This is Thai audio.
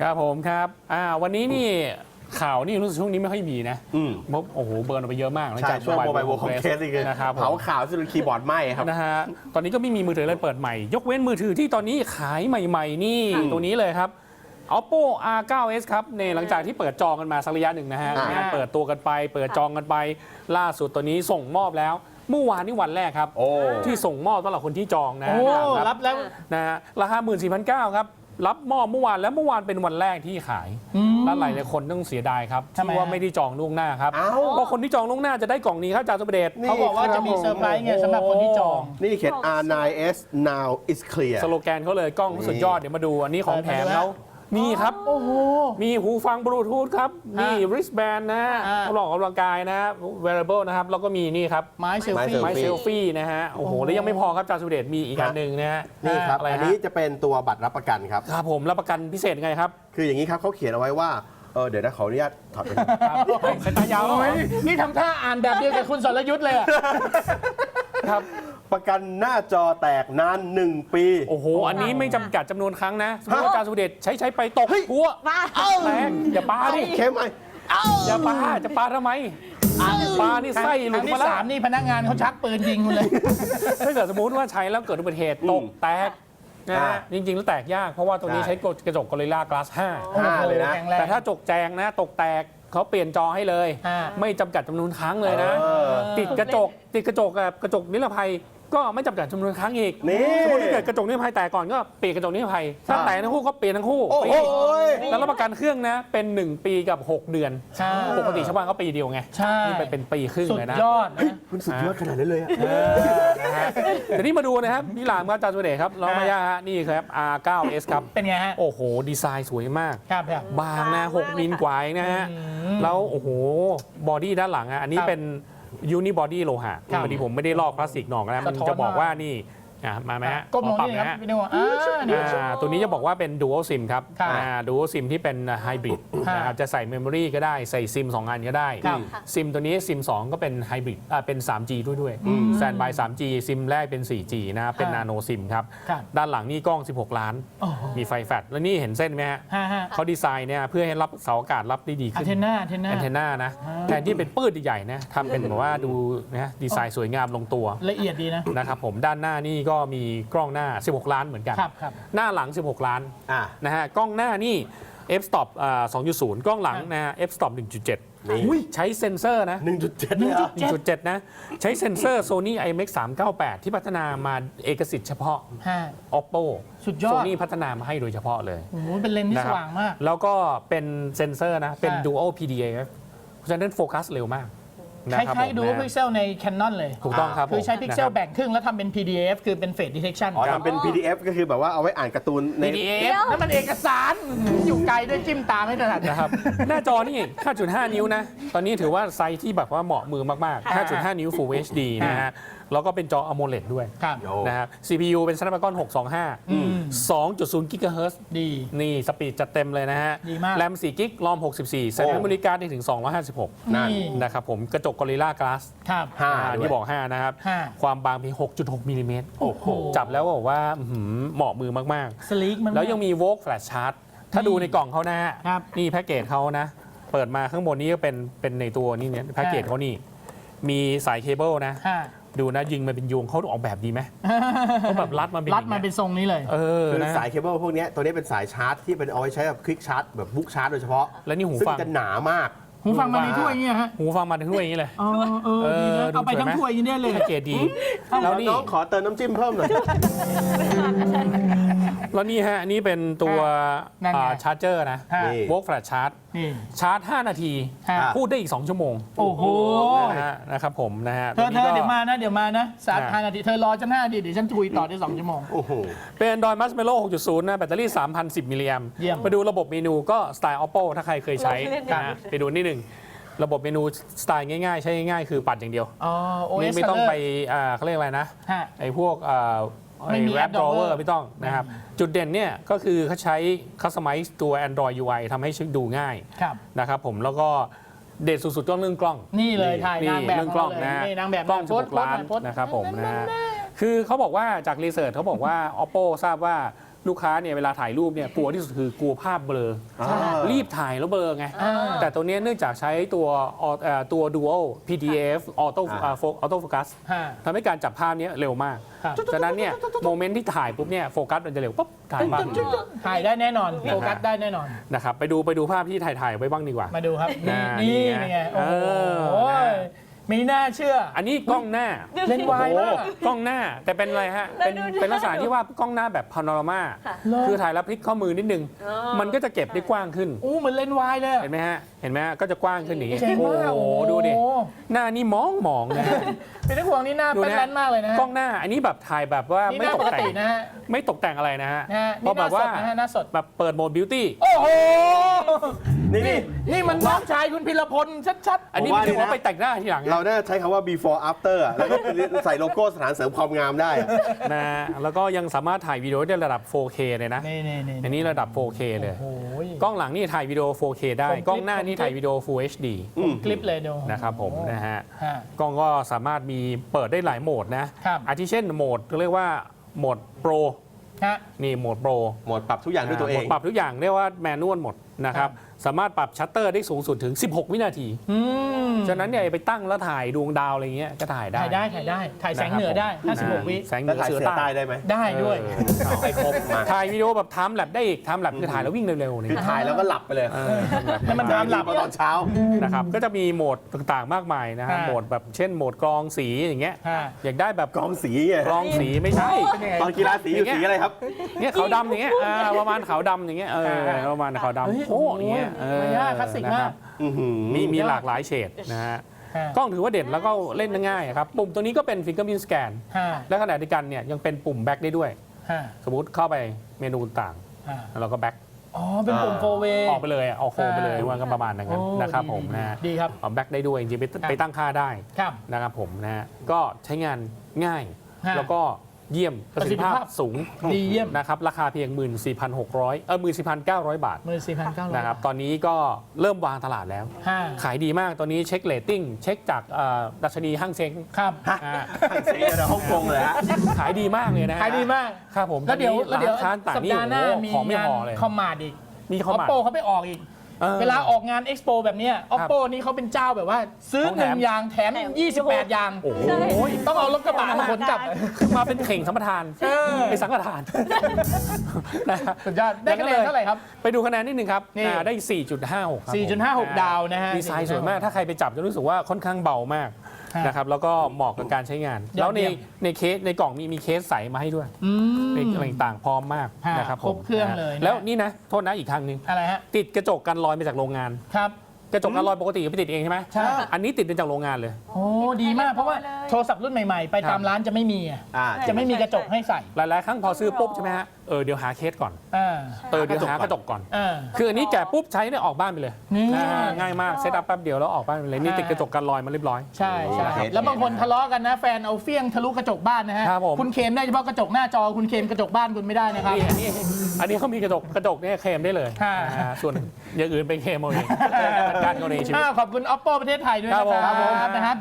ครับผมครับอ่าวันนี้นี่ข่าวนี่รู้สึกช่วงนี้ไม่ค่อยมีนะอืมเพราะโอ้โหเบิร์นออกไปเยอะมากหลังใช่จาก ช่วงโมบาย World โวคอม Congress เคสนี่คือนะครับผมเผาข่าวจนคีย์บอร์ดไหม้ครับ นะฮะตอนนี้ก็ไม่มีมือถือเลยเปิดใหม่ ยกเว้นมือถือที่ตอนนี้ขายใหม่ ๆ นี่อืมตัวนี้เลยครับ Oppo R9s ครับในหลังจากที่เปิดจองกันมาสักระยะหนึ่งนะฮะอ่า มีการเปิดตัวกันไป เปิดจองกันไป ล่าสุดตัวนี้ส่งมอบแล้ว เมื่อวานนี้วันแรกครับ โอ้ ที่ส่งมอบสำหรับคนที่จองนะโอ้ฮะครับ รับแล้ว นะฮะราคา 14,900 ครับ รับมอบเมื่อวานและเมื่อวานเป็นวันแรกที่ขายอืมแล้วหลายหลายๆคนต้องเสียดายครับทำไมที่ว่าฮะ ไม่ได้จองล่วงหน้าครับเอ้าเพราะคนที่จองล่วงหน้าจะได้กล่องนี้ครับจากสุประเดช นี่ เขาบอกว่าจะมีเซอร์ไพรส์ไงสำหรับคนที่จอง นี่เขียน R9s now is clear สโลแกนเขาเลยกล้องสุดยอดเดี๋ยวมาดูอันนี้ของแถมเขา นี่ครับ โอ้โห มีหูฟังบลูทูธครับมีอ่า wristband นะฮะอ่า เขาหลอกกำลังกายนะ wearable นะครับ แล้วก็มีนี่ครับ ไม้เซลไม้ฟี่ เซลไม้ฟี่เซลฟี่นะฮะ โอ้โห แล้วยังไม่พอครับจากสุประเดชมีอีกอันหนึ่งนะฮะนี่ครับ อะไรฮะอันนี้จะเป็นตัวบัตรรับประกันครับ ครับผมรับประกันพิเศษยังไงครับ คืออย่างนี้ครับเขาเขียนเอาไว้ว่า เออเดี๋ยวนะขออนุญาตถอดไปครับเฮ้ยสายตายาวแล้วเหรอนี่ทำท่าอ่านแบบเดียวกับคุณสรยุทธ์เลยอะ ครับ ประกันหน้าจอแตกนาน 1 ปี โอ้โห อันนี้ไม่จำกัดจำนวนครั้งนะสมมติว่าอาจารย์สุเดชใช้ใช้ไปตกเฮ้ย พัวมา แรงอย่าปาดิเข้มไอ อย่าปาจะปาทำไมปานี่ไส้หคลุรั้ดงที่มาแล้วสามนี่พนักงานเขาชักปืนยิงคุณเลย ถ้าเกิดสมมติว่าใช้แล้วเกิดอุบัติเหตุตกแตกนะฮะจริง ๆ แล้วแตกยาก เพราะว่าตัวนี้ใช้กระจกกอริลลากลาสห้าเลยนะแข็งแรง5แต่ถ้าจกแจงนะตกแตกเขาเปลี่ยนจอให้เลย อ่า ไม่จำกัดจำนวนครั้งเลยนะ เออ ติดกระจกติดกระจกกับกระจกนิรภัย ก็ไม่จำกัดจำนวนครั้งอีกนี่ สมมติถ้าเกิดกระจกนิรภัยแตกก่อนก็เปลี่ยนกระจกนิรภัยถ้าอ่าแตกทั้งคู่ก็เปลี่ยนทั้งคู่โอ้ฟโหรีแล้วรับประกันเครื่องนะเป็น 1 ปีกับ 6 เดือน ใช่ ปกติชาวบ้านเขาปีเดียวไงใช่ นี่ไปเป็นปีครึ่งสุดเลยนะ ยอดนะคุณสุดยอดขนาดนั้นเลยอะเออนะฮะเดี๋ยวนี้มาดูนะครับพี่หลามครับอาจารย์สุเดชครับน้องมายาฮะนี่ครับ R9S ครับ เป็นไงฮะ โอ้โห ดีไซน์สวยมาก ครับครับ บางนะ 6 มิลกว่าเองนะฮะ แล้ว โอ้โห บอดี้ด้านหลังอะอันนี้ครับ เป็น ยูนิบอดี้โลหะครับพอดีผมไม่ได้ลอกพลาสติกหนอกนะมันสะท้อนจะบอกมากว่านี่ อะมาไหมฮะก้มลงขอปรับนี่นะครัฮะบพี่นิวอ่านี่ อ่าตัวนี้จะบอกว่าเป็น Dual SIM ครับครับอ่า Dual SIM ที่เป็นไฮบริดฮะนะครับจะใส่เมมโมรีก็ได้ใส่ซิม2อันก็ได้ครับซิมตัวนี้ซิม2ก็เป็นไฮบริดอ่าเป็น 3G ด้วยด้วยแซนบาย 3G ซิมแรกเป็น 4G นะครับเป็นฮะนาโนซิมครับ ครับด้านหลังนี่กล้อง 16 ล้าน โอ้โหมีไฟแฟลชแล้วนี่เห็นเส้นไหมฮะฮะฮะเขาดีไซน์เนี่ยเพื่อให้รับเสาอากาศรับได้ดีอันขึ้นเทนนาอันเทนนา แอนเทนานะอ่า แทนที่เป็นปื้ดใหญ่ๆนะทำเป็นแบบว่าดูนะดีไซน์สวยงามลงตัวละเอียดดีนะ นะครับผมด้านหน้านี่ก็มีกล้องหน้า 16 ล้านเหมือนกัน ครับครับ หน้าหลัง 16 ล้านอะนะฮะกล้องหน้านี่ f stop อ่า2.0 กล้องหลังนะฮะ f stop 1.7นี่อุ้ยใช้เซ็นเซอร์นะ1.7เลยอะ1.7 นะ ใช้เซ็นเซอร์ Sony IMX 398 ที่พัฒนามาเอกสิทธิ์เฉพาะ ฮะ Oppo สุดยอด Sony พัฒนามาให้โดยเฉพาะเลย โอ้โหเป็นเลนส์ที่นะสครับว่างมาก แล้วก็เป็นเซ็นเซอร์นะ เป็นอ่า Dual PDAF เพราะฉะนั้นโฟกัสเร็วมากค นะครับล้ายๆดูผมนะพิกเซลใน Canon เลย ถูกต้องครับคือใช้ผมพิกเซลนะครับ แบ่งครึ่งแล้วทำเป็น PDF คือเป็น Face Detection อ๋อทำเป็น PDF ก็คือแบบว่าเอาไว้อ่านการ์ตูนใน PDF นั่นมันเอกสารอยู่ไกลด้วยจิ้มตาไม่ถนัด นะครับ หน้าจอนี่ 5.5 นิ้วนะ ตอนนี้ถือว่าไซส์ที่แบบว่าเหมาะมือมากค่ะๆ5.5 นิ้ว Full HD นะฮะ แล้วก็เป็นจอ AMOLED ด้วยครับโยนะครับ CPU เป็น Snapdragon อืม625 2.0 GHz ดี นี่สปีดจัดเต็มเลยนะฮะดีมาก แรม4กิกรอม 64ใส่โอ้เมมโมรี่การ์ดได้ถึง 256นั่นนี่นะครับผมกระจก Gorilla Glass ครับ ห้าอ่าด้วยนี่บอก 5 นะครับ ห้า ความบางเพียง 6.6มิลลิเมตรโอ้โห จับแล้วก็บอกว่าอื้อหือเหมาะมือมากสลีกมันๆแล้วยังมีโว k แฟลชชาร์จ ถ้าดูในกล่องเขานะฮะ ครับนี่แพ็กเกจเขานะ เปิดมาข้างบนนี้ก็เป็นเป็นในตัวนี่เนี่ยแพ็กเกจเขานี่ มีสายเคเบิลนะ ฮะ ดูนะยิงมาเป็นยวงเขาออกแบบดีไหมเขาแบบรัดมาเป็นรัดมาเป็นทรงนี้เลยเออคือนะสายเคเบิลพวกเนี้ยตัวนี้เป็นสายชาร์จที่เป็นเอาไว้ใช้แบบคลิกชาร์จแบบบุ๊กชาร์จโดยเฉพาะแล้วนี่หูซึ่งฟังจะหนามากหูฟังมาในถ้วยอย่างเงี้ยฮะหูฟังมาถึงด้วยอย่างนี้เลยอ๋อเออดีนะเออดูเอาไปสวยทั้งไหมถ้วยอย่างนี้ได้เลยแพ็กเกจดีแล้วนี่น้องขอเติมน้ำจิ้มเพิ่มหน่อย แล้วนี่ฮะอันนี้เป็นตัวนั่นไงอ่าชาร์จเจอร์นะฮะนี่โว k แฟลชชาร์จ นี่ ชาร์จ 5 นาที ฮะ พูดได้อีก 2 ชั่วโมงโอ้โห นะฮะนะครับผมนะฮะเธอเธอตัวนี้ก็ เดี๋ยวมานะ เดี๋ยวมานะสามอะพันนาที เธอรอฉันห้านาที เดี๋ยวฉันคุยต่อได้สองชั่วโมง โอ้โห เป็น Android Marshmallow 6.0 นะ แบตเตอรี่ 3,010 มิลลิแอมเยี่ยม มาดูระบบเมนูก็สไตล์ Oppo ถ้าใครเคยใช้นะฮะไปดูนิดหนึ่ง ระบบเมนูสไตล์ง่ายๆ ใช้ง่ายๆ คือปัดอย่างเดียว อ๋อ OS นี่ไม่ต้องไปอ่าเขาเรียกอะไรนะ ฮะ ไอ้พวกอ่า ไม่มีแรป app ดรอเวอ drawer ร์ไม่ต้องนะครับ จุดเด่นเนี่ยก็คือเขาใช้ customize ตัว Android UI ทำให้ดูง่ายครับ นะครับผมแล้วก็เด่นสุดๆก็เรื่องกล้องนี่เลยถ่ายนี่นางแบบเรื่องกล้องขานะเลยนี่นางแบบกล้องโพสต์16ล้านโพสต์ นะครับผมนะฮะคือเขาบอกว่าจากรีเสิร์ชเขาบอกว่า oppo ทราบว่า ลูกค้าเนี่ยเวลาถ่ายรูปเนี่ยกลัวที่สุดคือกลัวภาพเบลออ่า รีบถ่ายแล้วเบลอไง อ่า แต่ตัวเนี้ยเนื่องจากใช้ตัวออเอ่อตัว dual PDF auto อ่าอ่า fo- auto focus ฮะ ทำให้การจับภาพเนี้ยเร็วมากครับฉะนั้นเนี่ยโมเมนต์ที่ถ่ายปุ๊บเนี่ยโฟกัสมันจะเร็วปุ๊บถ่ายภาพถ่ายได้แน่นอนโฟกัสได้แน่นอน นะครับไปดูไปดูภาพที่ถ่ายถ่ายไว้บ้างดีกว่า มาดูครับ นี่อ่านี่นี่ไง ไงโอ้โหเออ มีน่าเชื่อ อันนี้กล้องหน้าเล่นวายมากกล้องหน้าแต่เป็นอะไรฮะเป็นแล้วดูเป็นลักษณะที่ว่ากล้องหน้าแบบพาโนรามาค่ะคือถ่ายแล้วพลิกข้อมือนิดนึง อ๋อ มันก็จะเก็บได้กว้างขึ้น อู้เหมือนเล่นวายเลยเห็นไหมฮะเห็นไหมฮะก็จะกว้างขึ้นอย่างนี้เจ๋งโอ้มากโหดูดิหน้านี่มองมองนะฮะ เป็นนักห่วงนี่หน้าดูเป็นนะแลนมากเลยนะฮะกล้องหน้าอันนี้แบบถ่ายแบบว่านี่หไม่น้าตปกกแต่งตินะฮะไม่ตกแต่งอะไรนะฮะนะฮะเพนี่ราะหแบน้าบสว่าดนะฮะหน้าสด แบบเปิดโหมดบิวตี้ โอ้โห นี่นี่นี่มันน้องชายคุณพิรพลชัด อันนี้ผมไม่ว่า ถือว่านี่นะไปแต่งหน้าทีหลังเรานะน่าใช้คำว่า before after อะแล้วก็ใส่โลโก้สถานเสริมความงามได้อะนะฮะแล้วก็ยังสามารถถ่ายวิดีโอได้ระดับ 4K เลยนะๆนี่นี่นี่อันนี้ระดับ 4K เลย โอ้ยกล้องหลังนี่ถ่ายวิดีโอ 4K ได้คมคลิปกล้องหน้านี่คมคลิปถ่ายวิดีโอ Full HD อืม คลิปเลยดูนะครับผมนะฮะ ฮะ กล้องก็สามารถมีเปิดได้หลายโหมดนะครับ อาทิเช่นโหมดเรียกว่าโหมดโปรฮะ นี่โหมดโปรโหมดปรับทุกอย่างด้วยตัวเอโหมงดปรับทุกอย่างเรียกว่าแมนนวลหมด นะครับสามารถปรับชัตเตอร์ได้สูงสุดถึง 16 วินาทีอืมฉะนั้นเนี่ยไปตั้งแล้วถ่ายดวงดาวอะไรเงี้ยก็ถ่ายได้ถ่ายได้ถ่ายได้ ถ่ายแสงเหนือได้ 56 วิ แสงเหนืแล้วอถ่ายเสือเสือใต้ใต้ได้ไหมได้ด้วยเออเอาให้ครบมาถ่ายวิดีโอแบบไทม์แลปได้อีกไทม์แลปคือถ่ายแล้ววิ่งเร็วๆนี่คือถ่ายแล้วก็หลับไปเลยเออให้มันเดิทำหลับมาตอนเช้า นะครับก็จะมีโหมดต่างๆมากมายนะฮะฮะ โหมดแบบเช่นโหมดกรองสีอย่างเงี้ยฮะอยากได้แบบกองสีไงกรองสีไม่ใช่ เป็นยังไง ตอนกีฬาสีอยู่สีอะไรครับ เนี่ยขาวดำอย่างเงี้ยอ่าประมาณขาวดำอย่างเงี้ยเออประมาณขาวเฮ้ยดำโอ้อย่างเงี้ยเออไม่ยากคลาสสิกมาก นะครับอื้อหือมีมีหลากหลายเฉดนะฮะฮะกล้องถือว่าเด่นแล้วก็เล่นได้ง่ายครับ ปุ่มตัวนี้ก็เป็นฟิงเกอร์พิ n สแกนฮะและขณะเดียวกันเนี่ยยังเป็นปุ่มแบ็กได้ด้วย ฮะสมมติเข้าไปเมนูต่างฮะแล้วเราก็แบ็กอ๋อ เป็นปุ่มโฟเว ออกไปเลยอะออกโคมไปเลยว่ากันประมาณนั้นโอ้นะครับดีผมดีนะฮะดีครับ เอาแบ็กได้ด้วยจริงๆไปครับไปตั้งค่าได้ครับ นะครับผมนะฮะก็ใช้งานง่าย ฮะ แล้วก็ เยี่ยมประสิทธิภาพประสิทธิภาพสูงดีเยี่ยม นะครับราคาเพียง 14,600 เออ14,900 บาทมือสี่พันเก้าร้อยนะครับตอนนี้ก็เริ่มวางตลาดแล้ว ห้าขายดีมากตอนนี้เช็คเลตติ้ง เช็คจากเอ่อดัชนีห้างเซ็งครับฮะอ่าเสียเดี๋ยวฮ่องกงเลยฮะ ขายดีมากเลยนะฮะขายดีมาก ครับผมแล้วเดี๋ยวตแล้อนวเดี๋นี้ยวร้านค้าต่างสัปนี่ดาห์หน้าโอ้โหมีของไม่งานพอเลย คอมมาดอีกมีเข้ามา oppo เขาไปออกอีก ออ เวลาออกงาน expo แบบเนี้ย oppo นี่เขาเป็นเจ้าแบบว่า ซื้อของหแถนึ่มงอย่างแถมแถม 28 อย่าง โอ้โหใช่ต้องเอารถกระบะมาขนกลับมาเป็นเข่งสัมปทานเออ ไปสังฆทานนะฮะสุดยอดได้คะแนนเท่าไหร่ครับ ไปดูคะแนนนิดนึงครับนี่ อ่าได้ 4.56 ครับผม4.56 ดาวนะฮะดีไซน์สวยมาก ถ้าใครไปจับจะรู้สึกว่าค่อนข้างเบามากฮะ นะครับแล้วก็เหมาะกับการใช้งานยอดแล้วในเยี่ยมในเคสในกล่องมีมีเคสใสมาให้ด้วยอืม เป็นอะไรต่างๆพร้อมมากฮะนะครับครบผมเครื่องนะฮะเลยนะ แล้วนี่นะโทษนะอีกทางหนึงอะไรฮะ ติดกระจกกันรอยมาจากโรงงาน ครับ กระจกกันรอยปกติก็ไปติดเองใช่ไหมใช่ อันนี้ติดมาจากโรงงานเลย โอ้ดีมากเพราะว่าโทรศัพท์รุ่นใหม่ๆ ไปตามร้านจะไม่มีอะอ่า จะไม่มีกระจกให้ใส่ หลายๆครั้งพอซื้อปุ๊บใช่ไหมฮะ เออเดี๋ยวหาเคสก่อน อ่าเออเดี๋ยวหากระจกก่อน อ่า คืออันนี้แกะปุ๊บใช้เนี่ยออกบ้านไปเลยนี่อ่าง่ายมากเซตอัพแป๊บเดียวแล้วออกบ้านไปเลยนี่ติดกระจกกันรอยมาเรียบร้อย ใช่ใช่โอ้โหแล้วบางคนทะเลาะกันนะแฟนเอาเฟี้ยงทะลุกระจกบ้านนะฮะครับผม คุณเคลมได้เฉพาะกระจกหน้าจอคุณเคลมกระจกบ้านคุณไม่ได้นะครับ นี่อันนี้อันนี้เขามีกระจกกระจกเนี่ยเคลมได้เลยค่ะอ่าส่วนอย่างอื่นเป็นเคลมเอาเองจัดการเอาเองชีวิตอ่าขอบคุณ oppo ประเทศไทยด้วยครันะบผมครับนะครับ